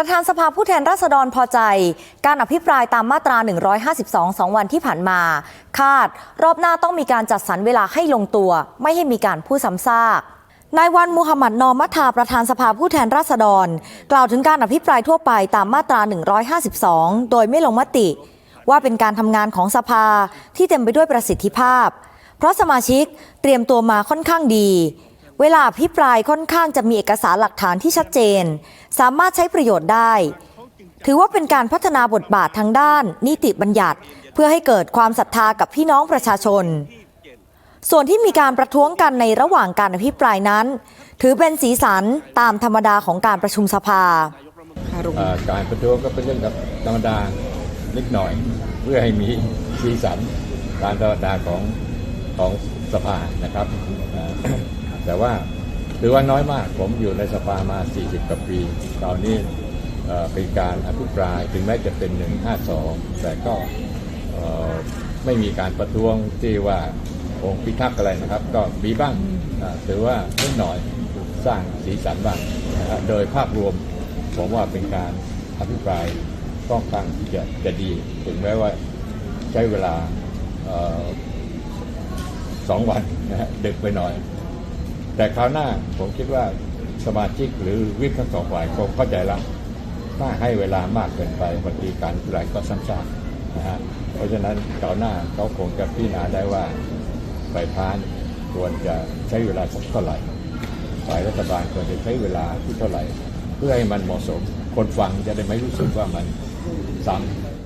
ประธานสภาผู้แทนราษฎรพอใจ การอภิปรายตามมาตรา 152สองวันที่ผ่านมา คาดรอบหน้าต้องมีการจัดสรรเวลาให้ลงตัว ไม่ให้มีการพูดซ้ำซากนายวันมูฮัมหมัดนอมัทาประธานสภาผู้แทนราษฎร กล่าวถึงการอภิปรายทั่วไปตามมาตรา 152 โดยไม่ลงมติ ว่าเป็นการทำงานของสภาที่เต็มไปด้วยประสิทธิภาพ เพราะสมาชิกเตรียมตัวมาค่อนข้างดี เวลาอภิปรายค่อนข้างจะมีเอกสารหลักฐานที่ชัดเจน สามารถใช้ประโยชน์ได้ ถือว่าเป็นการพัฒนาบทบาททางด้าน นิติบัญญัติ เพื่อให้เกิดความศรัทธากับพี่น้องประชาชน ส่วนที่มีการประท้วงกันในระหว่างการอภิปรายนั้น ถือเป็นสีสันตามธรรมดาของการประชุมสภา การประท้วงก็เป็นเรื่องกับธรรมดานิดหน่อย เพื่อให้มีสีสันตามธรรมดาของของสภานะครับ แต่ว่าถือว่าน้อยมากผมอยู่ในสภามา 40 กว่าปีตอนนี้เอ่อเป็นการอภิปรายถึงแม้จะเป็น 152 แต่ก็เอ่อไม่มีการประท้วงที่ว่าองค์พิทักษ์อะไรนะครับ ก็มีบ้างอ่าถือว่านิดหน่อยสร้างสีสันบ้างนะครับโดยภาพรวมผมว่าเป็นการอภิปรายค่อนข้างที่จะจะดี ถึงแม้ว่าใช้เวลาเอ่อสองวันนะฮะดึกไปหน่อย แต่คราวหน้าผมคิดว่าสมาชิกหรือวิปทั้งสองฝ่ายคงเข้าใจแล้วถ้าให้เวลามากเกินไปบางทีการอภิปรายก็ซ้ำซากนะฮะเพราะฉะนั้นคราวหน้าเขาคงจะพิจารณาได้ว่าฝ่ายค้านควรจะใช้เวลาสักเท่าไหร่ฝ่ายรัฐบาลควรจะใช้เวลาที่เท่าไหร่ เพื่อให้มันเหมาะสม คนฟังจะได้ไม่รู้สึกว่ามันซ้ำ